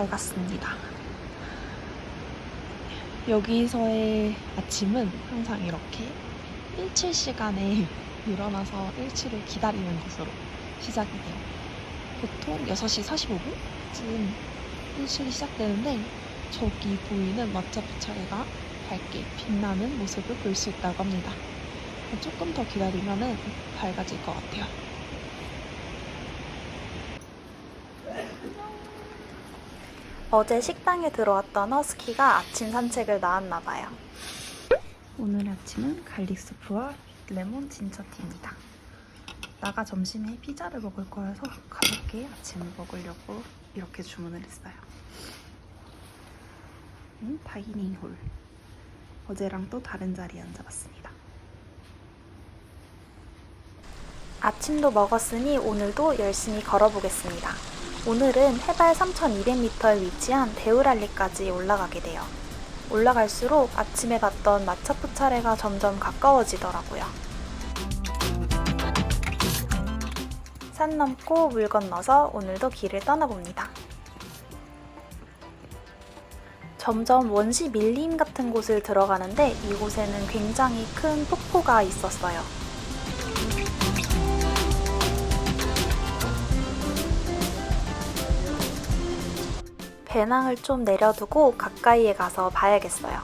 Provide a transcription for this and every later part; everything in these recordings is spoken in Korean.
밝았습니다. 여기서의 아침은 항상 이렇게 일출 시간에 일어나서 일출을 기다리는 것으로 시작이 돼요. 보통 6시 45분쯤 일출이 시작되는데 저기 보이는 마차포차레가 밝게 빛나는 모습을 볼 수 있다고 합니다. 조금 더 기다리면 밝아질 것 같아요. 어제 식당에 들어왔던 허스키가 아침 산책을 나왔나 봐요. 오늘 아침은 갈릭 수프와 레몬 진처티입니다. 나가 점심에 피자를 먹을 거여서 가볍게 아침을 먹으려고 이렇게 주문을 했어요. 음, 다이닝 홀. 어제랑 또 다른 자리에 앉아봤습니다. 아침도 먹었으니 오늘도 열심히 걸어보겠습니다. 오늘은 해발 3200m에 위치한 데우랄리까지 올라가게 돼요. 올라갈수록 아침에 봤던 마차푸차레가 점점 가까워지더라고요. 산 넘고 물 건너서 오늘도 길을 떠나봅니다. 점점 원시 밀림 같은 곳을 들어가는데 이곳에는 굉장히 큰 폭포가 있었어요. 배낭을 좀 내려두고 가까이에 가서 봐야겠어요.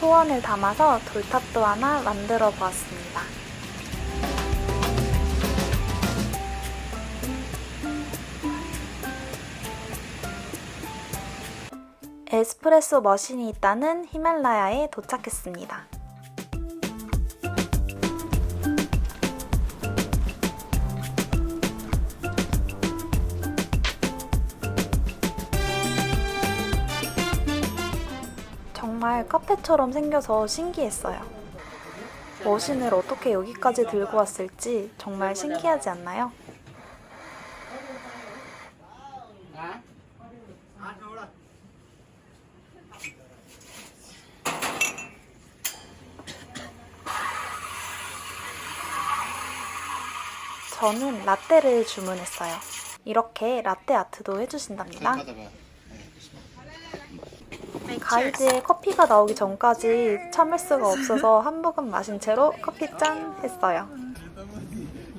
소원을 담아서 돌탑도 하나 만들어 보았습니다. 에스프레소 머신이 있다는 히말라야에 도착했습니다. 정말 카페처럼 생겨서 신기했어요. 머신을 어떻게 여기까지 들고 왔을지 정말 신기하지 않나요? 저는 라떼를 주문했어요. 이렇게 라떼 아트도 해주신답니다. 가이드에 커피가 나오기 전까지 참을 수가 없어서 한 모금 마신 채로 커피 짠 했어요.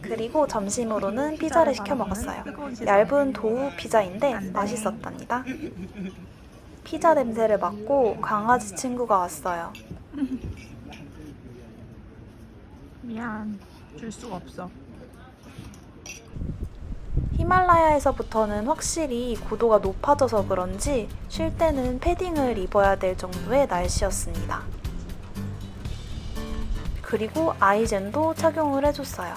그리고 점심으로는 피자를 시켜 먹었어요. 얇은 도우 피자인데 맛있었답니다. 피자 냄새를 맡고 강아지 친구가 왔어요. 미안, 줄 수가 없어. 히말라야에서부터는 확실히 고도가 높아져서 그런지 쉴 때는 패딩을 입어야 될 정도의 날씨였습니다. 그리고 아이젠도 착용을 해줬어요.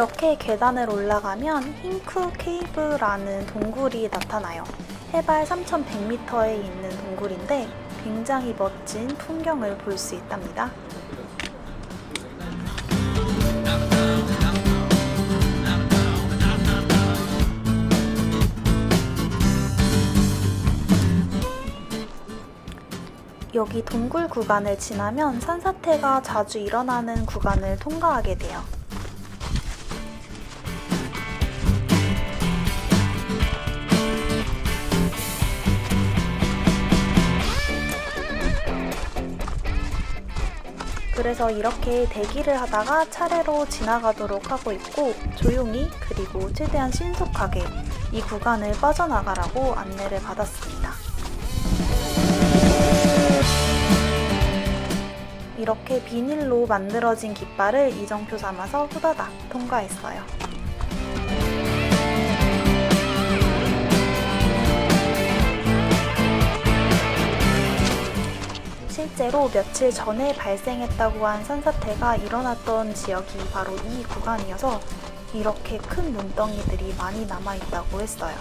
이렇게 계단을 올라가면 힌쿠 케이브라는 동굴이 나타나요. 해발 3,100m에 있는 동굴인데 굉장히 멋진 풍경을 볼 수 있답니다. 여기 동굴 구간을 지나면 산사태가 자주 일어나는 구간을 통과하게 돼요. 그래서 이렇게 대기를 하다가 차례로 지나가도록 하고 있고 조용히 그리고 최대한 신속하게 이 구간을 빠져나가라고 안내를 받았습니다. 이렇게 비닐로 만들어진 깃발을 이정표 삼아서 후다닥 통과했어요. 실제로 며칠 전에 발생했다고 한 산사태가 일어났던 지역이 바로 이 구간이어서 이렇게 큰 눈덩이들이 많이 남아있다고 했어요.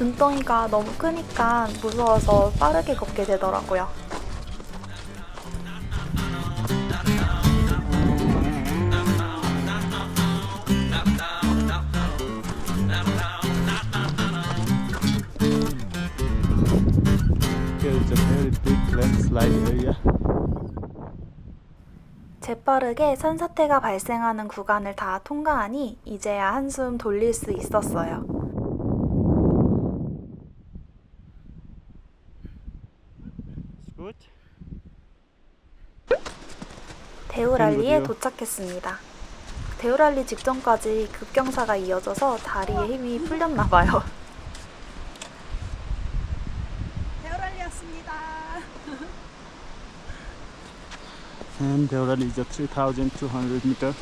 눈덩이가 너무 크니까 무서워서 빠르게 걷게 되더라고요. Landslide area. 재빠르게 산사태가 발생하는 구간을 다 통과하니 이제야 한숨 돌릴 수 있었어요. 친구들이요. 도착했습니다. 대우랄리 직전까지 급경사가 이어져서 다리에 힘이 풀렸나 봐요. 대열알리였습니다. And the rally is a 3,200 meter.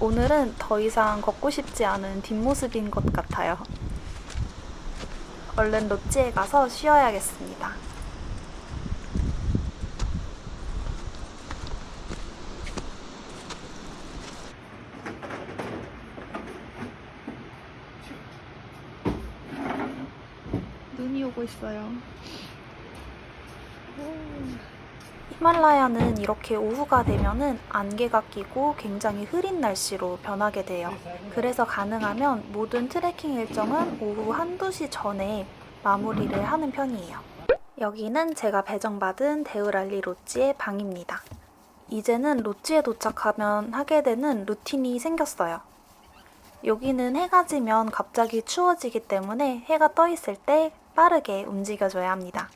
오늘은 더 이상 걷고 싶지 않은 뒷모습인 것 같아요. 얼른 롯지에 가서 쉬어야겠습니다. 눈이 오고 있어요. 히말라야는 이렇게 오후가 되면은 안개가 끼고 굉장히 흐린 날씨로 변하게 돼요. 그래서 가능하면 모든 트레킹 일정은 오후 1, 2시 전에 마무리를 하는 편이에요. 여기는 제가 배정받은 데우랄리 로찌의 방입니다. 이제는 로찌에 도착하면 하게 되는 루틴이 생겼어요. 여기는 해가 지면 갑자기 추워지기 때문에 해가 떠 있을 때 빠르게 움직여줘야 합니다.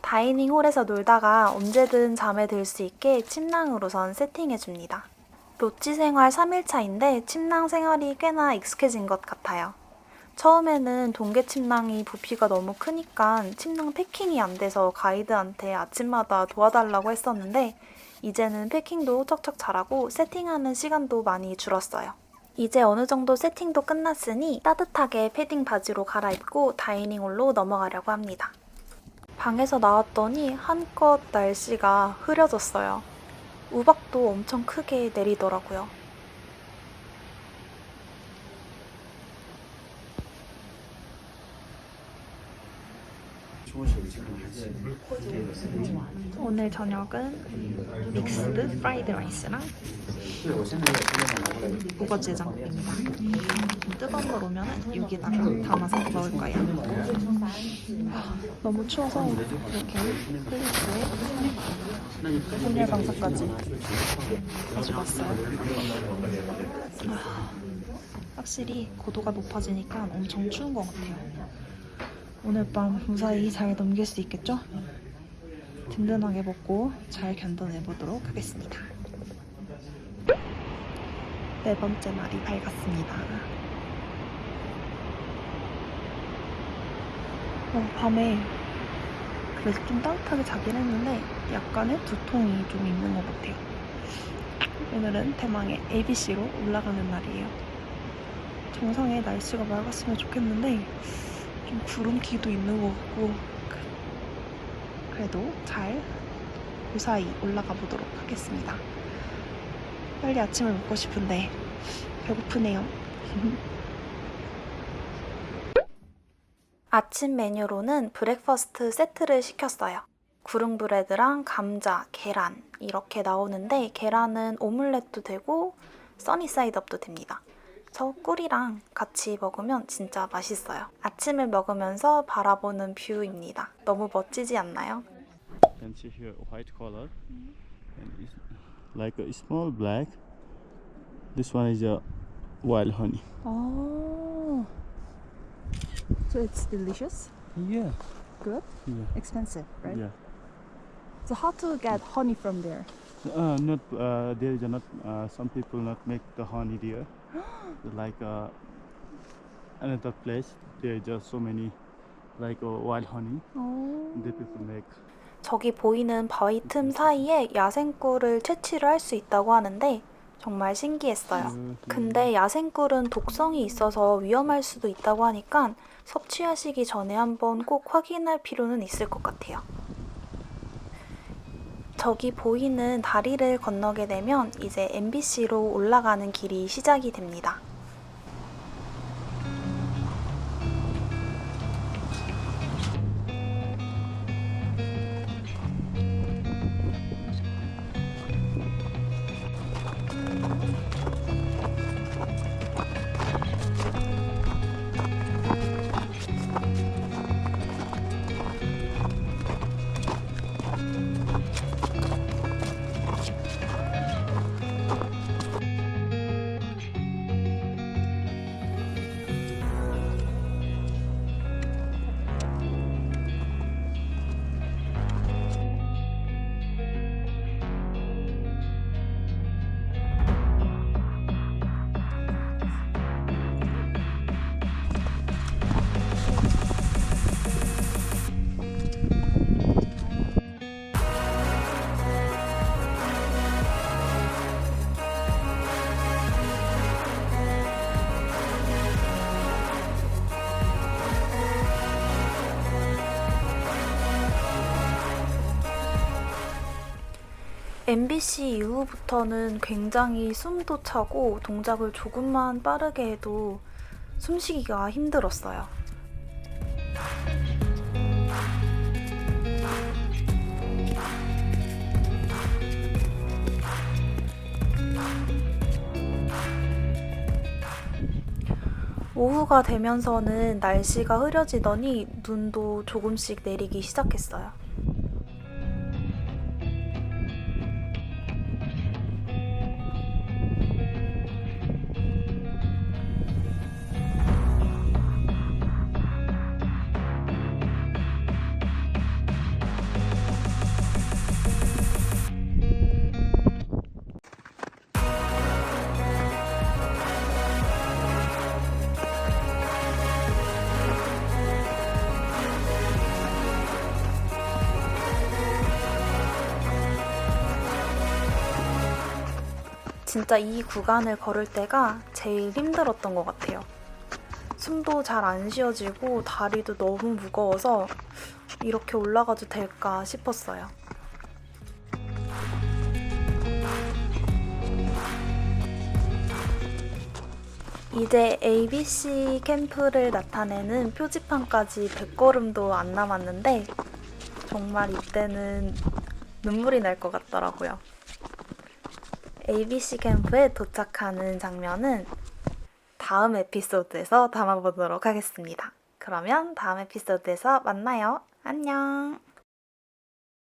다이닝 홀에서 놀다가 언제든 잠에 들 수 있게 침낭으로선 세팅해줍니다. 로찌 생활 3일차인데 침낭 생활이 꽤나 익숙해진 것 같아요. 처음에는 동계 침낭이 부피가 너무 크니까 침낭 패킹이 안 돼서 가이드한테 아침마다 도와달라고 했었는데 이제는 패킹도 척척 잘하고 세팅하는 시간도 많이 줄었어요. 이제 어느 정도 세팅도 끝났으니 따뜻하게 패딩 바지로 갈아입고 다이닝홀로 넘어가려고 합니다. 방에서 나왔더니 한껏 날씨가 흐려졌어요. 우박도 엄청 크게 내리더라고요. 오늘 저녁은 믹스드 프라이드 라이스랑 우거지 해장국입니다. 좀 뜨거운 걸 오면 여기다가 담아서 먹을 거예요. 너무 추워서 이렇게 플리스에 혼혈 방사까지 가지고 왔어요. 아, 확실히 고도가 높아지니까 엄청 추운 것 같아요. 오늘 밤 무사히 잘 넘길 수 있겠죠? 든든하게 먹고 잘 견뎌내 보도록 하겠습니다. 네 번째 날이 밝았습니다. 어, 밤에 그래서 좀 따뜻하게 자긴 했는데 약간의 두통이 좀 있는 것 같아요. 오늘은 대망의 ABC로 올라가는 날이에요. 정상에 날씨가 맑았으면 좋겠는데 좀 구름기도 있는 것 같고 그- 그래도 잘 무사히 올라가 보도록 하겠습니다. 빨리 아침을 먹고 싶은데 배고프네요. 아침 메뉴로는 브렉퍼스트 세트를 시켰어요. 구름 브레드랑 감자, 계란 이렇게 나오는데 계란은 오믈렛도 되고 써니사이드업도 됩니다. 저 꿀이랑 같이 먹으면 진짜 맛있어요. 아침을 먹으면서 바라보는 뷰입니다. 너무 멋지지 않나요? You can see here white color and it's like a small black. This one is a wild honey. Oh. So it's delicious, Yeah. good, Yeah. expensive, right? Yeah. So how to get honey from there? Uh, not uh, there is not uh, some people not make the honey there. Like uh, another place there is just so many like uh, wild honey. Oh. The people make. 저기 보이는 바위 틈 사이에 야생꿀을 채취를 할 수 있다고 하는데 정말 신기했어요. Uh, 근데 야생꿀은 독성이 있어서 위험할 수도 있다고 하니까 섭취하시기 전에 한번 꼭 확인할 필요는 있을 것 같아요. 저기 보이는 다리를 건너게 되면 이제 MBC로 올라가는 길이 시작이 됩니다. MBC 이후부터는 굉장히 숨도 차고 동작을 조금만 빠르게 해도 숨쉬기가 힘들었어요. 오후가 되면서는 날씨가 흐려지더니 눈도 조금씩 내리기 시작했어요. 진짜 이 구간을 걸을 때가 제일 힘들었던 것 같아요. 숨도 잘 안 쉬어지고 다리도 너무 무거워서 이렇게 올라가도 될까 싶었어요. 이제 ABC 캠프를 나타내는 표지판까지 100걸음도 안 남았는데 정말 이때는 눈물이 날 것 같더라고요. ABC 캠프에 도착하는 장면은 다음 에피소드에서 담아보도록 하겠습니다. 그러면 다음 에피소드에서 만나요. 안녕!